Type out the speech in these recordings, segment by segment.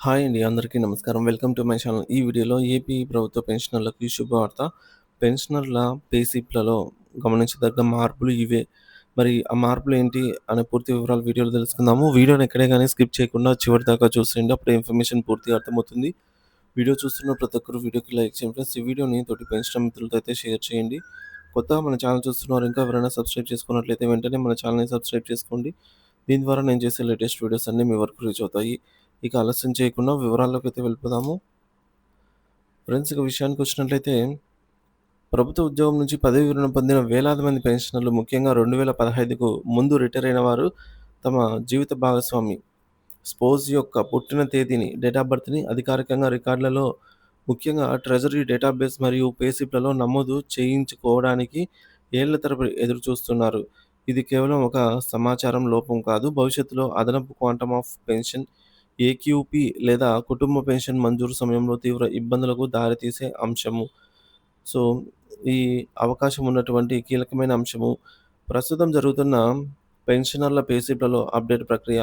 Hi అండి. అందరికీ నమస్కారం. Welcome to my channel. ఈ వీడియోలో ఏపీ ప్రభుత్వ పెన్షనర్లకు శుభవార్త. పెన్షనర్ల పేసిప్లలో గమనించదగ్గ మార్పులు ఇవే. మరి ఆ మార్పులు ఏంటి అనే పూర్తి వివరాలు వీడియోలో తెలుసుకుందాము. వీడియోని ఎక్కడే కానీ స్కిప్ చేయకుండా చివరి దాకా చూసేయండి. అప్పుడు ఇన్ఫర్మేషన్ పూర్తిగా అర్థమవుతుంది. వీడియో చూస్తున్న ప్రతి ఒక్కరు వీడియోకి లైక్ చేయండి ఫ్రెండ్స్. ఈ వీడియోని తోటి పెన్షన్ మిత్రులతో అయితే షేర్ చేయండి. కొత్తగా మన ఛానల్ చూస్తున్నారు ఇంకా ఎవరైనా సబ్స్క్రైబ్ చేసుకున్నట్లయితే వెంటనే మన ఛానల్‌ని సబ్స్క్రైబ్ చేసుకోండి. దీని ద్వారా నేను చేసే లేటెస్ట్ వీడియోస్ అన్నీ మీ వరకు రీచ్ అవుతాయి. ఇక ఆలస్యం చేయకుండా వివరాల్లోకైతే వెళ్ళిపోదాము. ఫ్రెండ్స్ ఇక విషయానికొచ్చినట్లయితే ప్రభుత్వ ఉద్యోగం నుంచి పదవి విరమణ పొందిన వేలాది మంది పెన్షనర్లు ముఖ్యంగా 2015కు ముందు రిటైర్ అయిన వారు తమ జీవిత భాగస్వామి స్పోజ్ యొక్క పుట్టిన తేదీని డేట్ ఆఫ్ బర్త్‌ని అధికారికంగా రికార్డులలో ముఖ్యంగా ట్రెజరీ డేటాబేస్ మరియు పేసిప్లలో నమోదు చేయించుకోవడానికి ఏళ్ళ తరబడి ఎదురు చూస్తున్నారు. ఇది కేవలం ఒక సమాచారం లోపం కాదు. భవిష్యత్తులో అదనపు క్వాంటమ్ ఆఫ్ పెన్షన్, ఏక్యూపీ లేదా కుటుంబ పెన్షన్ మంజూరు సమయంలో తీవ్ర ఇబ్బందులకు దారితీసే అంశము. సో, ఈ అవకాశం ఉన్నటువంటి కీలకమైన అంశము. ప్రస్తుతం జరుగుతున్న పెన్షనర్ల పేసిప్లలో అప్డేట్ ప్రక్రియ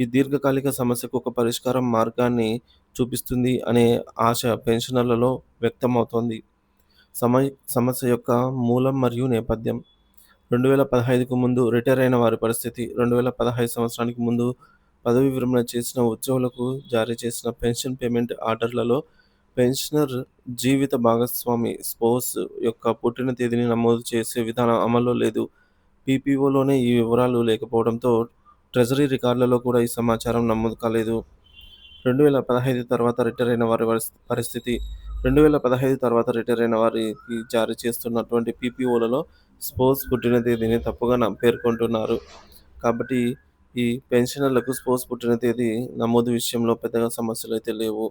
ఈ దీర్ఘకాలిక సమస్యకు ఒక పరిష్కారం మార్గాన్ని చూపిస్తుంది అనే ఆశ పెన్షనర్లలో వ్యక్తమవుతోంది. సమ సమస్య యొక్క మూలం మరియు నేపథ్యం 2015కు ముందు రిటైర్ అయిన వారి పరిస్థితి 2015 సంవత్సరానికి ముందు పదవీ విరమణ చేసిన ఉద్యోగులకు జారీ చేసిన పెన్షన్ పేమెంట్ ఆర్డర్‌లలో పెన్షనర్ జీవిత భాగస్వామి స్పోస్ యొక్క పుట్టిన తేదీని నమోదు చేసే విధానం అమల్లో లేదు. పీపీఓలోనే ఈ వివరాలు లేకపోవడంతో ట్రెజరీ రికార్డులలో కూడా ఈ సమాచారం నమోదు కాలేదు. 2015 తర్వాత రిటైర్ అయిన వారి పరిస్ పరిస్థితి 2015 తర్వాత రిటైర్ అయిన వారికి జారీ చేస్తున్నటువంటి పీపీఓలలో స్పోర్ట్స్ పుట్టిన తేదీని తప్పుగా పేర్కొంటున్నారు. కాబట్టి ఈ పెన్షనర్లకు స్పోర్ట్స్ పుట్టిన తేదీ నమోదు విషయంలో పెద్దగా సమస్యలు అయితే లేవు.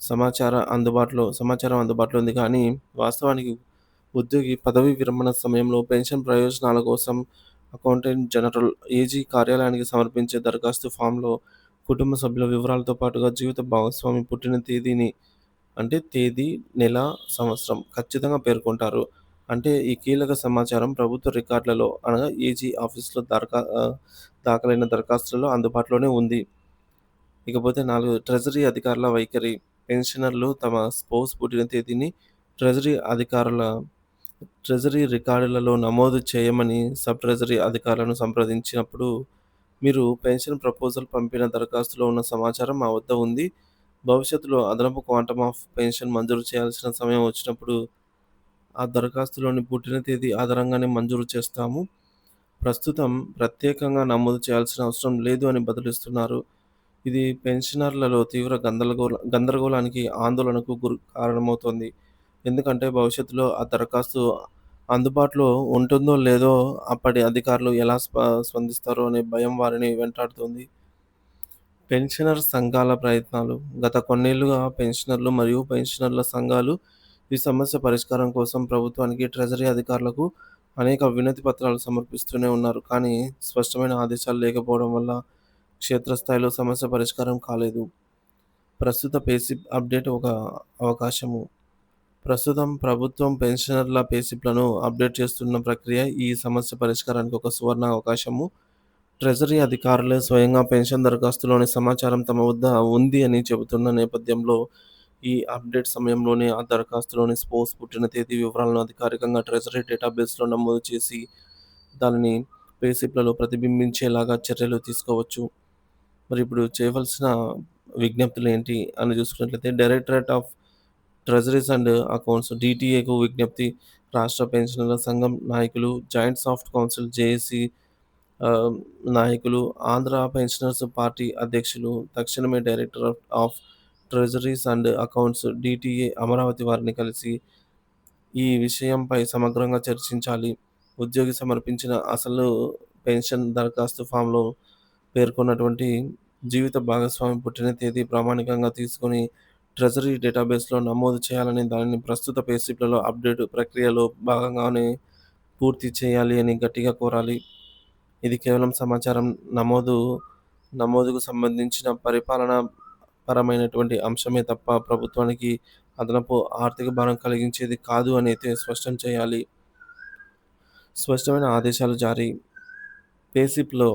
సమాచార అందుబాటులో సమాచారం అందుబాటులో ఉంది కానీ వాస్తవానికి ఉద్యోగి పదవీ విరమణ సమయంలో పెన్షన్ ప్రయోజనాల కోసం అకౌంటెంట్ జనరల్ ఏజీ కార్యాలయానికి సమర్పించే దరఖాస్తు ఫామ్‌లో కుటుంబ సభ్యుల వివరాలతో పాటుగా జీవిత భాగస్వామి పుట్టిన తేదీని అంటే తేదీ, నెల, సంవత్సరం ఖచ్చితంగా పేర్కొంటారు. అంటే ఈ కీలక సమాచారం ప్రభుత్వ రికార్డులలో అనగా ఏజీ ఆఫీస్‌లో దరఖా దాఖలైన దరఖాస్తులలో అందుబాటులోనే ఉంది. ఇకపోతే నాలుగు ట్రెజరీ అధికారుల వైఖరి పెన్షనర్లు తమ స్పోస్ పుట్టిన తేదీని ట్రెజరీ అధికారుల ట్రెజరీ రికార్డులలో నమోదు చేయమని సబ్ ట్రెజరీ అధికారులను సంప్రదించినప్పుడు మీరు పెన్షన్ ప్రపోజల్ పంపిన దరఖాస్తులో ఉన్న సమాచారం మా వద్ద ఉంది. భవిష్యత్తులో అదనపు క్వాంటమ్ ఆఫ్ పెన్షన్ మంజూరు చేయాల్సిన సమయం వచ్చినప్పుడు ఆ దరఖాస్తులోని పుట్టిన తేదీ ఆధారంగానే మంజూరు చేస్తాము. ప్రస్తుతం ప్రత్యేకంగా నమోదు చేయాల్సిన అవసరం లేదు అని బదులిస్తున్నారు. ఇది పెన్షనర్లలో తీవ్ర గందరగోళ గందరగోళానికి, ఆందోళనకు గురి కారణమవుతోంది. ఎందుకంటే భవిష్యత్తులో ఆ దరఖాస్తు అందుబాటులో ఉంటుందో లేదో అప్పటి అధికారులు ఎలా స్ప స్పందిస్తారో అనే భయం వారిని వెంటాడుతోంది. పెన్షనర్ సంఘాల ప్రయత్నాలు గత కొన్నేళ్ళుగా పెన్షనర్లు మరియు పెన్షనర్ల సంఘాలు ఈ సమస్య పరిష్కారం కోసం ప్రభుత్వానికి, ట్రెజరీ అధికారులకు అనేక వినతి పత్రాలు సమర్పిస్తూనే ఉన్నారు. కానీ స్పష్టమైన ఆదేశాలు లేకపోవడం వల్ల క్షేత్రస్థాయిలో సమస్య పరిష్కారం కాలేదు. ప్రస్తుత పేసిప్ అప్డేట్ ఒక అవకాశము. ప్రస్తుతం ప్రభుత్వం పెన్షనర్ల పేసిప్లను అప్డేట్ చేస్తున్న ప్రక్రియ ఈ సమస్య పరిష్కారానికి ఒక సువర్ణ అవకాశము. ట్రెజరీ అధికారులే స్వయంగా పెన్షన్ దరఖాస్తులోని సమాచారం తమ వద్ద ఉంది అని చెబుతున్న నేపథ్యంలో ఈ అప్డేట్ సమయంలోనే ఆ దరఖాస్తులోని స్పోర్ట్స్ పుట్టిన తేదీ వివరాలను అధికారికంగా ట్రెజరీ డేటాబేస్‌లో నమోదు చేసి దానిని పేసిప్లలో ప్రతిబింబించేలాగా చర్యలు తీసుకోవచ్చు. మరి ఇప్పుడు చేయవలసిన విజ్ఞప్తులు ఏంటి అని చూసుకున్నట్లయితే directorate of treasuries and accounts డిటిఏకు విజ్ఞప్తి రాష్ట్ర పెన్షనర్ల సంఘం నాయకులు, జాయింట్ సాఫ్ట్ కౌన్సిల్ జేఏసీ నాయకులు, ఆంధ్ర పెన్షనర్స్ పార్టీ అధ్యక్షులు తక్షణమే director of treasuries and accounts DTA Amaravati వారిని కలిసి ఈ విషయంపై సమగ్రంగా చర్చించాలి. ఉద్యోగి సమర్పించిన అసలు పెన్షన్ దరఖాస్తు ఫామ్‌లో పేర్కొన్నటువంటి జీవిత భాగస్వామి పుట్టిన తేదీ ప్రామాణికంగా తీసుకొని ట్రెజరీ డేటాబేస్‌లో నమోదు చేయాలని, దానిని ప్రస్తుత పే అప్డేట్ ప్రక్రియలో భాగంగానే పూర్తి చేయాలి అని గట్టిగా కోరాలి. ఇది కేవలం సమాచారం నమోదు నమోదుకు సంబంధించిన పరిపాలన పరమైనటువంటి అంశమే తప్ప ప్రభుత్వానికి అదనపు ఆర్థిక భారం కలిగించేది కాదు అని అయితే స్పష్టం చేయాలి. స్పష్టమైన ఆదేశాలు జారీ పేసిప్లో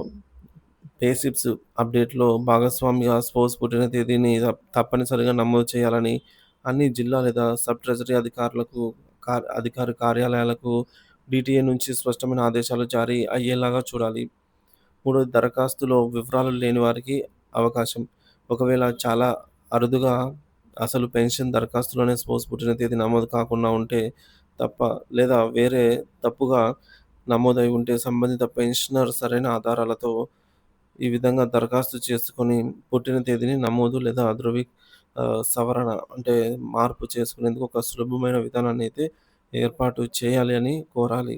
పేసిప్స్ అప్డేట్‌లో భాగస్వామిగా స్పోర్ట్స్ పుట్టిన తేదీని తప్పనిసరిగా నమోదు చేయాలని అన్ని జిల్లా లేదా సబ్ ట్రెజరీ అధికారులకు కా అధికారి కార్యాలయాలకు డిటిఏ నుంచి స్పష్టమైన ఆదేశాలు జారీ అయ్యేలాగా చూడాలి. మూడో దరఖాస్తులో వివరాలు లేని వారికి అవకాశం. ఒకవేళ చాలా అరుదుగా అసలు పెన్షన్ దరఖాస్తులోనే స్పోర్ట్స్ పుట్టిన తేదీ నమోదు కాకుండా ఉంటే తప్ప లేదా వేరే తప్పుగా నమోదై ఉంటే సంబంధిత పెన్షనర్ సరైన ఆధారాలతో ఈ విధంగా దరఖాస్తు చేసుకొని పుట్టిన తేదీని నమోదు లేదా ధృవీ సవరణ అంటే మార్పు చేసుకునేందుకు ఒక సులభమైన విధానాన్ని అయితే ఏర్పాటు చేయాలి అని కోరాలి.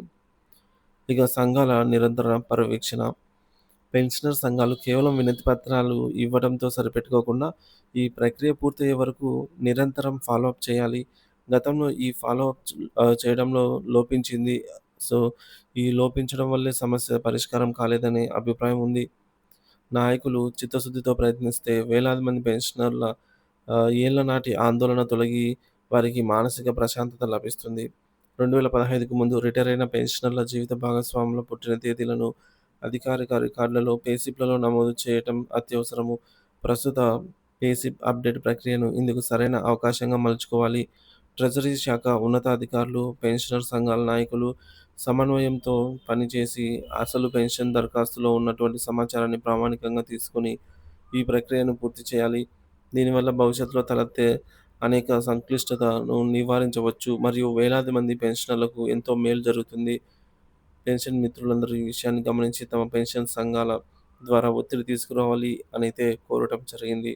ఇక సంఘాల నిరంతర పర్యవేక్షణ. పెన్షనర్ సంఘాలు కేవలం వినతి పత్రాలు ఇవ్వడంతో సరిపెట్టుకోకుండా ఈ ప్రక్రియ పూర్తయ్యే వరకు నిరంతరం ఫాలోఅప్ చేయాలి. గతంలో ఈ ఫాలోఅప్ చేయడంలో లోపించింది. సో, ఈ లోపించడం వల్లే సమస్య పరిష్కారం కాలేదనే అభిప్రాయం ఉంది. నాయకులు చిత్తశుద్ధితో ప్రయత్నిస్తే వేలాది మంది పెన్షనర్ల ఏళ్ళ నాటి ఆందోళన తొలగి వారికి మానసిక ప్రశాంతత లభిస్తుంది. 2015కు ముందు రిటైర్ అయిన పెన్షనర్ల జీవిత భాగస్వాముల పుట్టిన తేదీలను అధికారిక రికార్డులలో పేసిప్లలో నమోదు చేయటం అత్యవసరము. ప్రస్తుత పేసిప్ అప్డేట్ ప్రక్రియను ఇందుకు సరైన అవకాశంగా మలుచుకోవాలి. ట్రెజరీ శాఖ ఉన్నతాధికారులు, పెన్షనర్ సంఘాల నాయకులు సమన్వయంతో పనిచేసి అసలు పెన్షన్ దరఖాస్తులో ఉన్నటువంటి సమాచారాన్ని ప్రామాణికంగా తీసుకొని ఈ ప్రక్రియను పూర్తి చేయాలి. దీనివల్ల భవిష్యత్తులో తలెత్తే అనేక సంక్లిష్టతను నివారించవచ్చు మరియు వేలాది మంది పెన్షనర్లకు ఎంతో మేలు జరుగుతుంది. పెన్షన్ మిత్రులందరూ ఈ విషయాన్ని గమనించి తమ పెన్షన్ సంఘాల ద్వారా ఒత్తిడి తీసుకురావాలి అనైతే కోరటం జరిగింది.